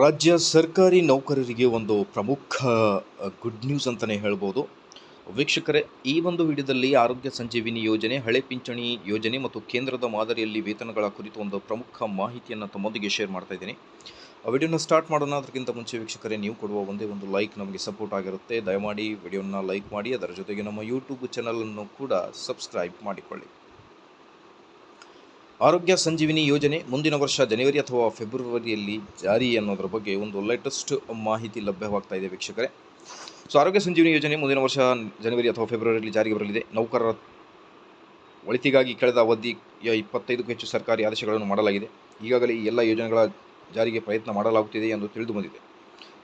ರಾಜ್ಯ ಸರ್ಕಾರಿ ನೌಕರರಿಗೆ ಒಂದು ಪ್ರಮುಖ ಗುಡ್ ನ್ಯೂಸ್ ಅಂತಲೇ ಹೇಳ್ಬೋದು. ವೀಕ್ಷಕರೇ, ಈ ಒಂದು ವಿಡಿಯೋದಲ್ಲಿ ಆರೋಗ್ಯ ಸಂಜೀವಿನಿ ಯೋಜನೆ, ಹಳೆ ಪಿಂಚಣಿ ಯೋಜನೆ ಮತ್ತು ಕೇಂದ್ರದ ಮಾದರಿಯಲ್ಲಿ ವೇತನಗಳ ಕುರಿತು ಒಂದು ಪ್ರಮುಖ ಮಾಹಿತಿಯನ್ನು ತಮ್ಮೊಂದಿಗೆ ಶೇರ್ ಮಾಡ್ತಾ ಇದ್ದೀನಿ. ಆ ವಿಡಿಯೋನ ಸ್ಟಾರ್ಟ್ ಮಾಡೋಣ, ಅದಕ್ಕಿಂತ ಮುಂಚೆ ವೀಕ್ಷಕರೇ, ನೀವು ಕೊಡುವ ಒಂದೇ ಒಂದು ಲೈಕ್ ನಮಗೆ ಸಪೋರ್ಟ್ ಆಗಿರುತ್ತೆ. ದಯಮಾಡಿ ವಿಡಿಯೋನ ಲೈಕ್ ಮಾಡಿ, ಅದರ ಜೊತೆಗೆ ನಮ್ಮ ಯೂಟ್ಯೂಬ್ ಚಾನಲನ್ನು ಕೂಡ ಸಬ್ಸ್ಕ್ರೈಬ್ ಮಾಡಿಕೊಳ್ಳಿ. ಆರೋಗ್ಯ ಸಂಜೀವಿನಿ ಯೋಜನೆ ಮುಂದಿನ ವರ್ಷ ಜನವರಿ ಅಥವಾ ಫೆಬ್ರವರಿಯಲ್ಲಿ ಜಾರಿ ಅನ್ನೋದ್ರ ಬಗ್ಗೆ ಒಂದು ಲೇಟೆಸ್ಟ್ ಮಾಹಿತಿ ಲಭ್ಯವಾಗ್ತಾ ಇದೆ ವೀಕ್ಷಕರೇ. ಸೊ ಆರೋಗ್ಯ ಸಂಜೀವಿನಿ ಯೋಜನೆ ಮುಂದಿನ ವರ್ಷ ಜನವರಿ ಅಥವಾ ಫೆಬ್ರವರಿಯಲ್ಲಿ ಜಾರಿಗೆ ಬರಲಿದೆ. ನೌಕರರ ಒಳಿತಿಗಾಗಿ ಕಳೆದ ಅವಧಿಯ ಇಪ್ಪತ್ತೈದಕ್ಕೂ ಹೆಚ್ಚು ಸರ್ಕಾರಿ ಆದೇಶಗಳನ್ನು ಮಾಡಲಾಗಿದೆ. ಈಗಾಗಲೇ ಈ ಎಲ್ಲ ಯೋಜನೆಗಳ ಜಾರಿಗೆ ಪ್ರಯತ್ನ ಮಾಡಲಾಗುತ್ತಿದೆ ಎಂದು ತಿಳಿದು ಬಂದಿದೆ.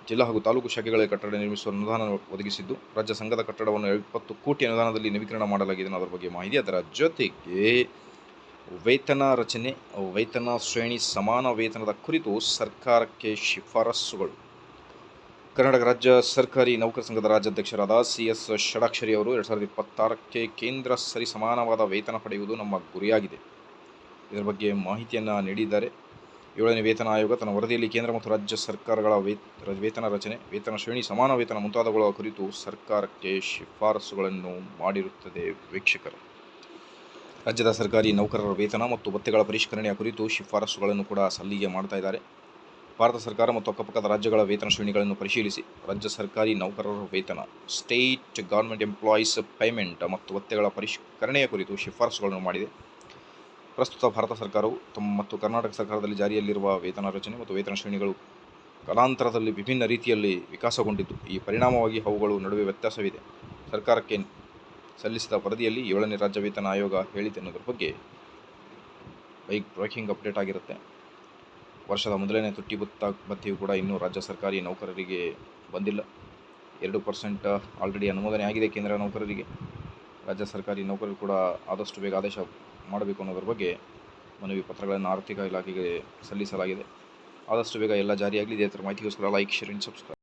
ಜಿಲ್ಲಾ ಹಾಗೂ ತಾಲೂಕು ಶಾಖೆಗಳ ಕಟ್ಟಡ ನಿರ್ಮಿಸುವ ಅನುದಾನ ಒದಗಿಸಿದ್ದು, ರಾಜ್ಯ ಸಂಘದ ಕಟ್ಟಡವನ್ನು ಇಪ್ಪತ್ತು ಕೋಟಿ ಅನುದಾನದಲ್ಲಿ ನವೀಕರಣ ಮಾಡಲಾಗಿದೆ ಅನ್ನೋದ್ರ ಬಗ್ಗೆ ಮಾಹಿತಿ ಅದರ ಜೊತೆಗೆ ವೇತನ ರಚನೆ, ವೇತನ ಶ್ರೇಣಿ ಸಮಾನ ವೇತನದ ಕುರಿತು ಸರ್ಕಾರಕ್ಕೆ ಶಿಫಾರಸ್ಸುಗಳು. ಕರ್ನಾಟಕ ರಾಜ್ಯ ಸರ್ಕಾರಿ ನೌಕರ ಸಂಘದ ರಾಜ್ಯಾಧ್ಯಕ್ಷರಾದ ಸಿ ಎಸ್ ಷಡಾಕ್ಷರಿ ಅವರು ಎರಡು ಸಾವಿರದ ಇಪ್ಪತ್ತಾರಕ್ಕೆ ಕೇಂದ್ರ ಸರಿ ಸಮಾನವಾದ ವೇತನ ಪಡೆಯುವುದು ನಮ್ಮ ಗುರಿಯಾಗಿದೆ. ಇದರ ಬಗ್ಗೆ ಮಾಹಿತಿಯನ್ನು ನೀಡಿದ್ದಾರೆ. ಏಳನೇ ವೇತನ ಆಯೋಗ ತನ್ನ ವರದಿಯಲ್ಲಿ ಕೇಂದ್ರ ಮತ್ತು ರಾಜ್ಯ ಸರ್ಕಾರಗಳ ವೇತ, ವೇತನ ರಚನೆ, ವೇತನ ಶ್ರೇಣಿ ಸಮಾನ ವೇತನ ಮುಂತಾದವುಗಳ ಕುರಿತು ಸರ್ಕಾರಕ್ಕೆ ಶಿಫಾರಸುಗಳನ್ನು ಮಾಡಿರುತ್ತದೆ ವೀಕ್ಷಕರು. ರಾಜ್ಯದ ಸರ್ಕಾರಿ ನೌಕರರ ವೇತನ ಮತ್ತು ಭತ್ಯೆಗಳ ಪರಿಷ್ಕರಣೆಯ ಕುರಿತು ಶಿಫಾರಸುಗಳನ್ನು ಕೂಡ ಸಲ್ಲಿಕೆ ಮಾಡ್ತಾ ಇದ್ದಾರೆ. ಭಾರತ ಸರ್ಕಾರ ಮತ್ತು ಅಕ್ಕಪಕ್ಕದ ರಾಜ್ಯಗಳ ವೇತನ ಶ್ರೇಣಿಗಳನ್ನು ಪರಿಶೀಲಿಸಿ. ರಾಜ್ಯ ಸರ್ಕಾರಿ ನೌಕರರ ವೇತನ ಸ್ಟೇಟ್ ಗೌರ್ಮೆಂಟ್ ಎಂಪ್ಲಾಯೀಸ್ ಪೇಮೆಂಟ್ ಮತ್ತು ಭತ್ತೆಗಳ ಪರಿಷ್ಕರಣೆಯ ಕುರಿತು ಶಿಫಾರಸುಗಳನ್ನು ಮಾಡಿದೆ. ಪ್ರಸ್ತುತ ಭಾರತ ಸರ್ಕಾರವು ತಮ್ಮ ಮತ್ತು ಕರ್ನಾಟಕ ಸರ್ಕಾರದಲ್ಲಿ ಜಾರಿಯಲ್ಲಿರುವ ವೇತನ ರಚನೆ ಮತ್ತು ವೇತನ ಶ್ರೇಣಿಗಳು ಕಾಲಾಂತರದಲ್ಲಿ ವಿಭಿನ್ನ ರೀತಿಯಲ್ಲಿ ವಿಕಾಸಗೊಂಡಿದ್ದು, ಈ ಪರಿಣಾಮವಾಗಿ ಅವುಗಳು ನಡುವೆ ವ್ಯತ್ಯಾಸವಿದೆ. ಸರ್ಕಾರಕ್ಕೆ ಸಲ್ಲಿಸಿದ ವರದಿಯಲ್ಲಿ ಏಳನೇ ರಾಜ್ಯ ವೇತನ ಆಯೋಗ ಹೇಳಿದೆ ಅನ್ನೋದ್ರ ಬಗ್ಗೆ ಬೈಕ್ ಬ್ರೇಕಿಂಗ್ ಅಪ್ಡೇಟ್ ಆಗಿರುತ್ತೆ. ವರ್ಷದ ಮೊದಲನೇ ತುಟ್ಟಿ ಭತ್ತ ಭತ್ಯೆಯು ಕೂಡ ಇನ್ನೂ ರಾಜ್ಯ ಸರ್ಕಾರಿ ನೌಕರರಿಗೆ ಬಂದಿಲ್ಲ. ಎರಡು ಪರ್ಸೆಂಟ್ ಆಲ್ರೆಡಿ ಅನುಮೋದನೆ ಆಗಿದೆ ಕೇಂದ್ರ ನೌಕರರಿಗೆ. ರಾಜ್ಯ ಸರ್ಕಾರಿ ನೌಕರರು ಕೂಡ ಆದಷ್ಟು ಬೇಗ ಆದೇಶ ಮಾಡಬೇಕು ಅನ್ನೋದ್ರ ಬಗ್ಗೆ ಮನವಿ ಪತ್ರಗಳನ್ನು ಆರ್ಥಿಕ ಇಲಾಖೆಗೆ ಸಲ್ಲಿಸಲಾಗಿದೆ. ಆದಷ್ಟು ಬೇಗ ಎಲ್ಲ ಜಾರಿಯಾಗಲಿದೆ ಇದೇ ಥರ ಮಾಹಿತಿಗೋಸ್ಕರ ಲೈಕ್ ಶೇರ್ ಆ್ಯಂಡ್ ಸಬ್ಸ್ಕ್ರೈಬ್